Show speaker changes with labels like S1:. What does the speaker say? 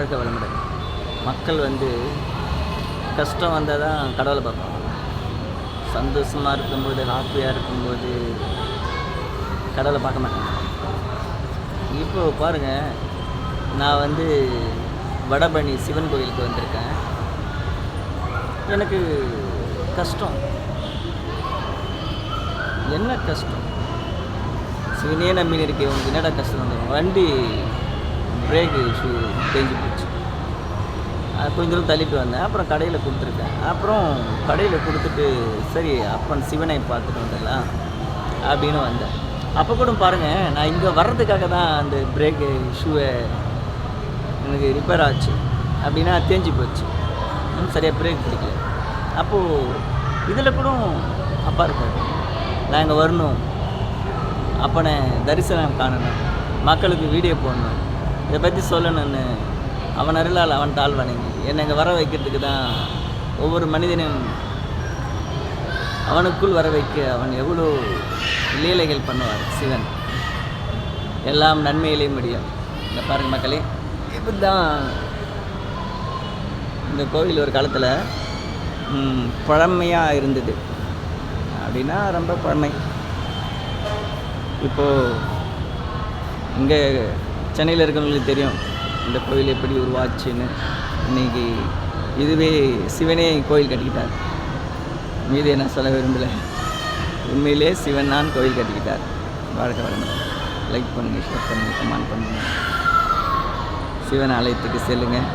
S1: வாழ்க்கை வளமுடன் மக்கள் வந்து கஷ்டம் வந்தால் தான் கடவுளை பார்ப்பாங்க. சந்தோஷமாக இருக்கும்போது ஹாப்பியாக இருக்கும்போது கடவுளை பார்க்க மாட்டாங்க. இப்போ பாருங்கள் நான் வந்து வடபழனி சிவன் கோயிலுக்கு வந்திருக்கேன். எனக்கு கஷ்டம். என்ன கஷ்டம்? சிவனே நம்பின்னு இருக்கேன் உனக்கு என்னடா கஷ்டம் வந்து வண்டி பிரேக்கு ஷூ தேஞ்சு போச்சு. அது கொஞ்ச தூரம் தள்ளிட்டு வந்தேன். அப்புறம் கடையில் கொடுத்துருக்கேன். அப்புறம் கடையில் கொடுத்துட்டு சரி அப்பன் சிவனை பார்த்துட்டு வந்துடலாம் அப்படின்னு வந்தேன். அப்போ கூட பாருங்கள் நான் இங்கே வர்றதுக்காக தான் அந்த பிரேக்கு ஷூவை எனக்கு ரிப்பேர் ஆச்சு. அப்படின்னா தேஞ்சு போச்சு. இன்னும் சரியாக பிரேக் பிடிக்கல. அப்போது இதில் கூட அப்பா இருக்காரு நான் இங்கே வரணும். அப்பனை தரிசனம் காணணும். மக்களுக்கு வீடியோ போடணும். இதை பற்றி சொல்லணும்னு அவன் அருளால் அவன் தாழ் வணங்கி என்னை இங்கே வர வைக்கிறதுக்கு தான் ஒவ்வொரு மனிதனும் அவனுக்குள் வர வைக்க அவன் எவ்வளோ லீலைகள் பண்ணுவார் சிவன். எல்லாம் நன்மையிலே முடியும். இந்த பாருங்கள் மக்களே. இப்படி தான் இந்த கோவில் ஒரு காலத்தில் பழமையாக இருந்தது. அப்படின்னா ரொம்ப பழமை. இப்போது இங்கே சென்னையில் இருக்கிறவங்களுக்கு தெரியும் இந்த கோயில் எப்படி உருவாச்சுன்னு. இன்னைக்கு இதுவே சிவனே கோயில் கட்டிக்கிட்டார். மீது என்ன சொல்ல விரும்பலை. உண்மையிலே சிவன் தான் கோயில் கட்டிக்கிட்டார். வாழ்க்கை வளமுடன். லைக் பண்ணுங்கள் ஷேர் பண்ணுங்கள் கமெண்ட் பண்ணுங்கள் சிவன் ஆலயத்துக்கு செல்லுங்கள்